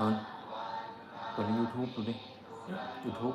นอนเปิดในยูทูบดูดิยูทูบ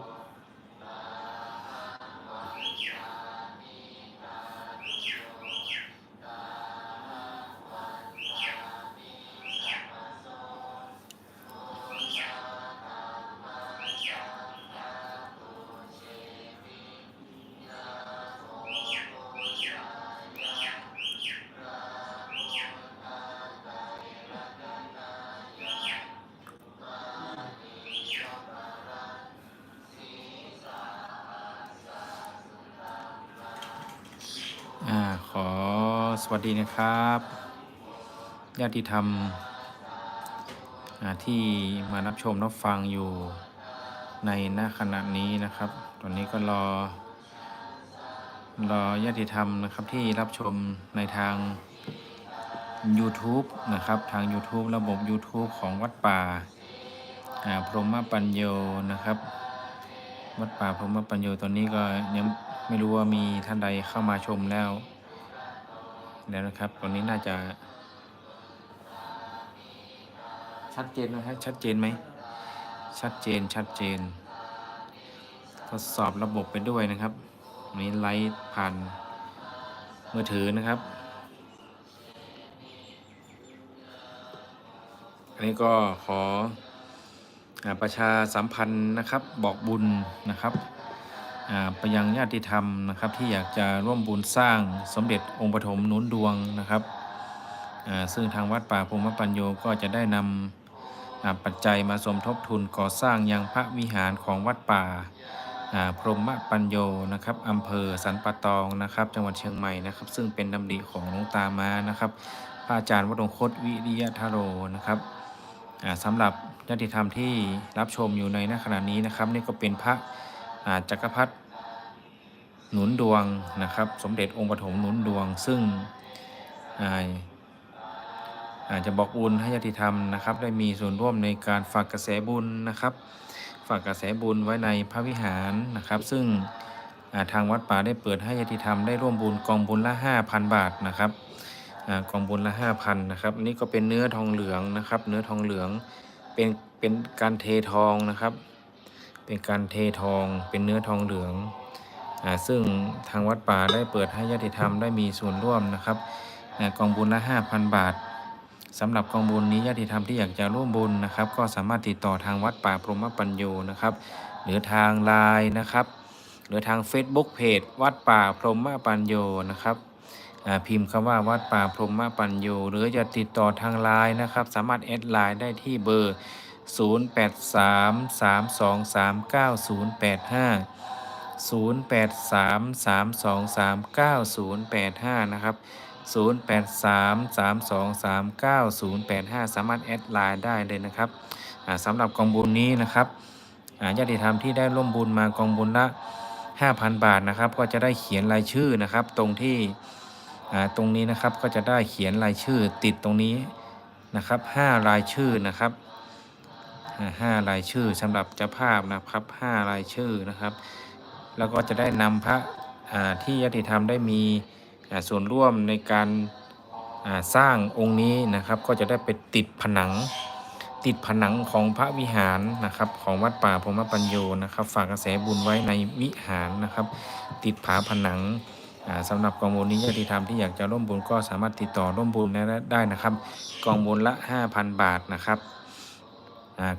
อ่าขอสวัสดีนะครับญาติธรรมอ่าที่มารับชมรับฟังอยู่ในหน้าขณะนี้นะครับ ตอนนี้ก็รอ รอญาติธรรมนะครับที่รับชมในทาง YouTube นะครับ ทาง YouTube ระบบ YouTube ของวัดป่าอ่าพรหมปัญโยนะครับ วัดป่าพรหมปัญโยตอนนี้ก็ยัง ไม่รู้ว่ามีท่านใดเข้ามาชมแล้ว แล้วนะครับตอนนี้น่าจะ ชัดเจนนะครับชัดเจนไหม ชัดเจนชัดเจน ทดสอบระบบไปด้วยนะครับนี้ไลฟ์ผ่านมือถือนะครับ อันนี้ก็ขอประชาสัมพันธ์นะครับ บอกบุญนะครับ ไปยังญาติธรรมนะครับที่อยากจะร่วมบุญสร้างสมเด็จองค์ปฐมนุนดวงนะครับซึ่งทางวัดป่าพรมปัญโยก็จะได้นำปัจจัยมาสมทบทุนก่อสร้างยังพระวิหารของวัดป่าพรหมปัญโยนะครับอำเภอสันปะตองนะครับ จังหวัดเชียงใหม่นะครับ ซึ่งเป็นดำริของหลวงตามานะครับ พระอาจารย์วดงคตวิริยทโรนะครับอ่าสำหรับญาติธรรมที่รับชมอยู่ในณขณะนี้นะครับ นี่ก็เป็นพระ อาจักรพรรดิหนุนดวงนะครับ สมเด็จองค์ปฐมหนุนดวง ซึ่งอาจจะบอกบุญให้ญาติธรรมนะครับ ได้มีส่วนร่วมในการฝากกระแสบุญนะครับ ฝากกระแสบุญไว้ในพระวิหารนะครับ ซึ่งาทางวัดป่าได้เปิดให้ญาติธรรมได้ร่วมบุญกองบุญละ 5,000 บาทนะครับอกองบุญละห้าพันนะครับนี่ก็เป็นเนื้อทองเหลืองนะครับ เนื้อทองเหลืองเป็นเป็นการเททองนะครับ เป็นการเททองเป็นเนื้อทองเหลืองอ่าซึ่งทางวัดป่าได้เปิดให้ญาติธรรมได้มีส่วนร่วมนะครับอกองบุญละห้าพันบาทสำหรับกองบุญนี้ญาติธรรมที่อยากจะร่วมบุญนะครับ ก็สามารถติดต่อทางวัดป่าพรหมปัญโยนะครับ หรือทางไลน์นะครับ หรือทาง Facebook เพจวัดป่าพรหมปัญโยนะครับอ่าพิมพ์คำว่าวัดป่าพรหมปัญโยหรือจะติดต่อทางไลน์นะครับ สามารถแอดไลน์ได้ที่เบอร์ 0833239085 นะครับ 0833239085 สามารถแอดไลน์ได้เลยนะครับสำหรับกองบุญนี้นะครับญาติธรรมที่ได้ร่วมบุญมากองบุญละ 5,000 บาทนะครับ ก็จะได้เขียนรายชื่อนะครับ ตรงที่ตรงนี้นะครับก็จะได้เขียนรายชื่อติดตรงนี้นะครับห้ารายชื่อนะครับ ห้ารายชื่อสำหรับเจ้าภาพนะครับห้ารายชื่อนะครับ แล้วก็จะได้นำพระที่ญาติธรรมได้มีส่วนร่วมในการสร้างองค์นี้นะครับ ก็จะได้ไปติดผนัง ติดผนังของพระวิหารนะครับ ของวัดป่าพรมปัญโยนะครับ ฝากกระแสบุญไว้ในวิหารนะครับ ติดผาผนังอ่าสำหรับกองบุญนี้ญาติธรรมที่อยากจะร่วมบุญก็สามารถติดต่อร่วมบุญได้นะครับ กองบุญละ 5,000 บาทนะครับ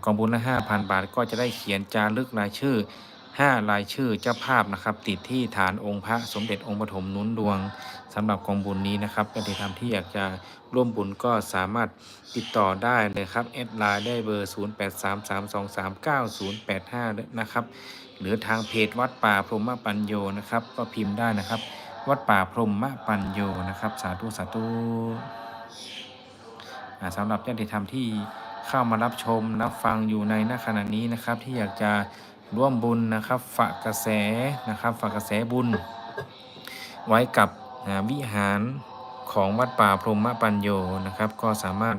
กองบุญละ 5,000 บาทก็จะได้เขียนจารึกรายชื่อ 5 รายชื่อเจ้าภาพนะครับ ติดที่ฐานองค์พระสมเด็จองค์ปฐมนุนดวงสำหรับกองบุญนี้นะครับญาติธรรมที่อยากจะร่วมบุญก็สามารถติดต่อได้เลยครับแอดไลน์ได้เบอร์ 0833239085 นะครับหรือทางเพจวัดป่าพรหมปัญโยนะครับ ก็พิมพ์ได้นะครับ วัดป่าพรหมปัญโยนะครับ สาธุสาธุอ่าสำหรับญาติธรรมที่ เข้ามารับชมรับฟังอยู่ในณขณะนี้นะครับ ที่อยากจะร่วมบุญนะครับ ฝากกระแสนะครับ ฝากกระแสบุญ ไว้กับวิหารของวัดป่าพรหมปัญโยนะครับ ก็สามารถ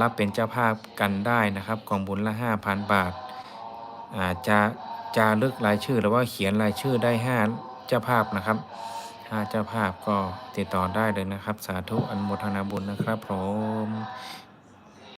รับเป็นเจ้าภาพกันได้นะครับกองบุญละ 5,000 บาทอาจจะจารึกรายชื่อหรือว่าเขียนรายชื่อได้ 5 เจ้าภาพนะครับ5เจ้าภาพก็ติดต่อได้เลยนะครับ สาธุอนุโมทนาบุญนะครับผม